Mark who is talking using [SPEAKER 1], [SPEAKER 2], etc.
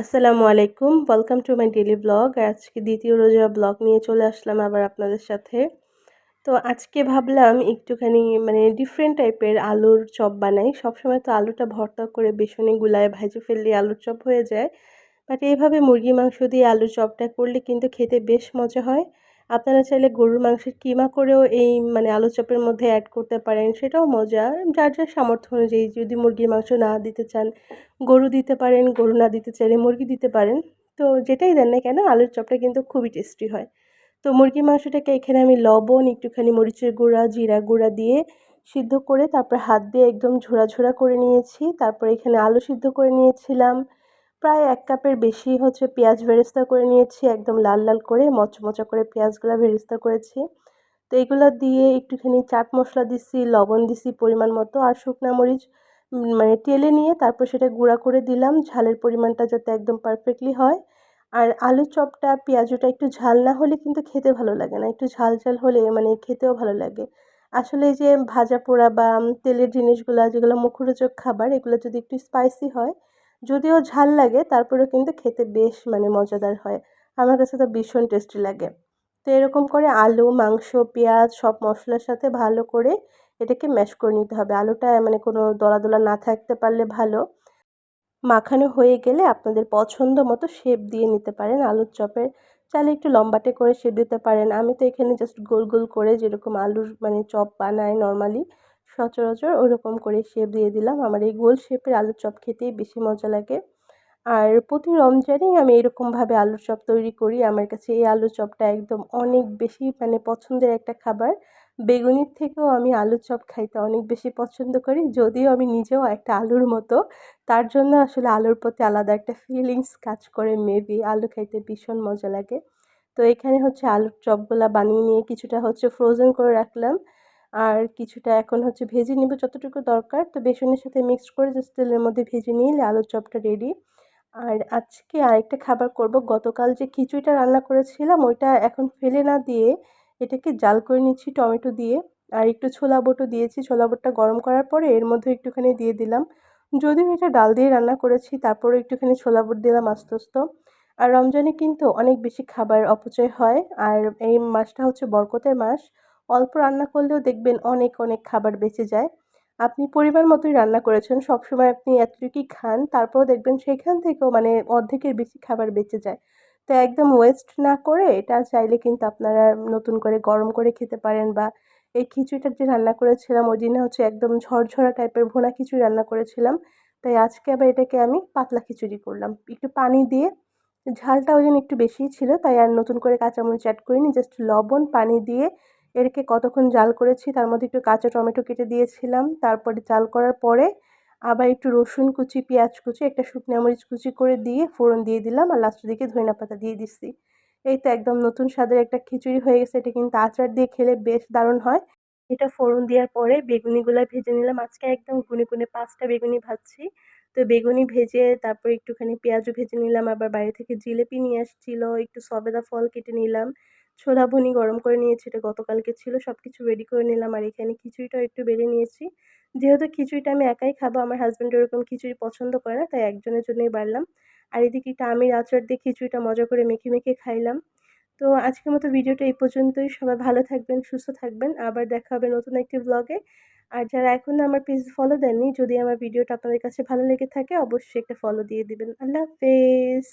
[SPEAKER 1] আসসালামু আলাইকুম। Welcome to my daily blog আজকে দ্বিতীয় রোজা ব্লগ নিয়ে চলে আসলাম আবার আপনাদের সাথে। তো আজকে ভাবলাম একটুখানি মানে ডিফারেন্ট টাইপের আলুর চপ বানাই। সবসময় তো আলুটা ভর্তা করে বেসনে গুলায় ভেজে ফেললে আলুর চপ হয়ে যায়। বাট এইভাবে মুরগি মাংস দিয়ে আলুর চপটা করলে কিন্তু খেতে বেশ মজা হয়। আপনারা চাইলে গরুর মাংসের কিমা করেও এই মানে আলু চপের মধ্যে অ্যাড করতে পারেন, সেটাও মজা। যার যার সামর্থ্য অনুযায়ী যদি মুরগির মাংস না দিতে চান, গরু দিতে পারেন, গরু না দিতে চাইলে মুরগি দিতে পারেন। তো যেটাই দেন না কেন, আলুর চপটা কিন্তু খুবই টেস্টি হয়। তো মুরগির মাংসটাকে এখানে আমি লবণ, একটুখানি মরিচের গুঁড়া, জিরা গুঁড়া দিয়ে সিদ্ধ করে তারপর হাত দিয়ে একদম ঝোড়া ঝোড়া করে নিয়েছি। তারপর এখানে আলু সিদ্ধ করে নিয়েছিলাম। প্রায় এক কাপের বেশি হচ্ছে পেঁয়াজ বেরেস্তা করে নিয়েছি, একদম লাল লাল করে মচমচা করে পেঁয়াজগুলো বেরেস্তা করেছি। তো এগুলো দিয়ে একটুখানি চাট মশলা দিছি, লবণ দিছি পরিমাণ মতো আর শুকনা মরিচ মানে টেলে নিয়ে তারপর সেটা গুঁড়া করে দিলাম, ঝালের পরিমাণটা যাতে একদম পারফেক্টলি হয়। আর আলু চপটা, পেঁয়াজটা একটু ঝাল না হলে কিন্তু খেতে ভালো লাগে না, একটু ঝাল ঝাল হলে মানে খেতেও ভালো লাগে। আসলে যে ভাজা পোড়া বা তেলের জিনিসগুলো, যেগুলো মুখরোচক খাবার, এগুলো যদি একটু স্পাইসি হয় যদিও ঝাল লাগে, তারপরেও কিন্তু খেতে বেশ মানে মজাদার হয়। আমার কাছে তো ভীষণ টেস্টি লাগে। তো এরকম করে আলু, মাংস, পেঁয়াজ সব মশলার সাথে ভালো করে এটাকে ম্যাশ করে নিতে হবে। আলুটা মানে কোনো দলা দলা না থাকতে পারলে ভালো। মাখানো হয়ে গেলে আপনাদের পছন্দ মতো শেপ দিয়ে নিতে পারেন। আলুর চপের চাইলে একটু লম্বাটে করে শেপ দিতে পারেন। আমি তো এখানে জাস্ট গোল গোল করে যেরকম আলুর মানে চপ বানাই নর্মালি সচরাচর ওরকম করে শেপ দিয়ে দিলাম। আমার এই গোল শেপের আলুর চপ খেতেই বেশি মজা লাগে। আর প্রতি রমজানেই আমি এরকমভাবে আলুর চপ তৈরি করি। আমার কাছে এই আলুর চপটা একদম অনেক বেশি মানে পছন্দের একটা খাবার। বেগুনির থেকেও আমি আলুর চপ খাইতে অনেক বেশি পছন্দ করি। যদিও আমি নিজেও একটা আলুর মতো। তার জন্য আসলে আলুর প্রতি আলাদা একটা ফিলিংস কাজ করে। মেবি আলু খাইতে ভীষণ মজা লাগে। তো এখানে হচ্ছে আলুর চপগুলা বানিয়ে নিয়ে কিছুটা হচ্ছে ফ্রোজেন করে রাখলাম। আর কিছুটা এখন হচ্ছে ভেজে নিব যতটুকু দরকার। তো বেসনের সাথে মিক্সড করে জাস্ট তেলের মধ্যে ভেজে নিলে আলুর চপটা রেডি আর আজকে আরেকটা খাবার করব। গতকাল যে খিচুড়িটা রান্না করেছিলাম, ওইটা এখন ফেলে না দিয়ে এটাকে জাল করে নিচ্ছি টমেটো দিয়ে। আর একটু ছোলা বটো দিয়েছি। ছোলা বটটা গরম করার পরে এর মধ্যে একটুখানি দিয়ে দিলাম। যদিও এটা ডাল দিয়ে রান্না করেছি তারপরে একটুখানি ছোলা বট দিলাম আস্তে আস্তে আর রমজানে কিন্তু অনেক বেশি খাবার অপচয় হয়। আর এই মাসটা হচ্ছে বরকতের মাস। অল্প রান্না করলেও দেখবেন অনেক অনেক খাবার বেঁচে যায়। আপনি পরিমাণ মতোই রান্না করেছেন, সবসময় আপনি এতটুকুই খান, তারপরেও দেখবেন সেখান থেকেও মানে অর্ধেকের বেশি খাবার বেঁচে যায়। তো একদম ওয়েস্ট না করে এটা চাইলে কিন্তু আপনারা নতুন করে গরম করে খেতে পারেন বা এই খিচুড়িটা যে রান্না করেছিলাম, ওই দিনে হচ্ছে একদম ঝরঝরা টাইপের ভোনা খিচুড়ি রান্না করেছিলাম। তাই আজকে আবার এটাকে আমি পাতলা খিচুড়ি করলাম। একটু পানি দিয়ে ঝালটা ওই দিন একটু বেশিই ছিল, তাই আর নতুন করে কাঁচামরিচ অ্যাড করিনি জাস্ট লবণ, পানি দিয়ে এরকে কতক্ষণ জাল করেছি, তার মধ্যে একটু কাঁচা টমেটো কেটে দিয়েছিলাম, তারপরে জাল করার পরে আবার একটু রসুন কুচি, পেঁয়াজ কুচি, একটা শুকনো মরিচ কুচি করে দিয়ে ফোড়ন দিয়ে দিলাম আর লাস্টের দিকে ধনিয়া পাতা দিয়ে দিচ্ছি এই তো একদম নতুন স্বাদের একটা খিচুড়ি হয়ে গেছে, এটা কিন্তু আচার দিয়ে খেলে বেশ দারুণ হয়। এটা ফোড়ন দেওয়ার পরে বেগুনিগুলো ভেজে নিলাম। আজকে একদম গুনে গুনে পাঁচটা বেগুনি ভাজছি। তো বেগুনি ভেজে তারপর একটুখানি পেঁয়াজও ভেজে নিলাম, আবার বাইরে থেকে জিলেপি নিয়ে আসছিল, একটু সবেদা ফল কেটে নিলাম। ছোলা ভুনি গরম করে নিয়েছি, এটা গতকালকে ছিল সব কিছু রেডি করে নিলাম আর এখানে খিচুড়িটাও একটু বেড়ে নিয়েছি। যেহেতু খিচুড়িটা আমি একাই খাব, আমার হাজব্যান্ড ওরকম খিচুড়ি পছন্দ করে না, তাই একজনের জন্যই বাড়লাম। আর এদিকে একটু আমির আচার দিয়ে খিচুড়িটা মজা করে মেখে মেখে খাইলাম। তো আজকের মতো ভিডিওটা এই পর্যন্তই, সবাই ভালো থাকবেন, সুস্থ থাকবেন, আবার দেখা হবে নতুন একটি ব্লগে আর যারা এখনও আমার পেজ ফলো দেননি, যদি আমার ভিডিওটা আপনাদের কাছে ভালো লেগে থাকে, অবশ্যই একটা ফলো দিয়ে দিবেন। আল্লাহ হাফেজ!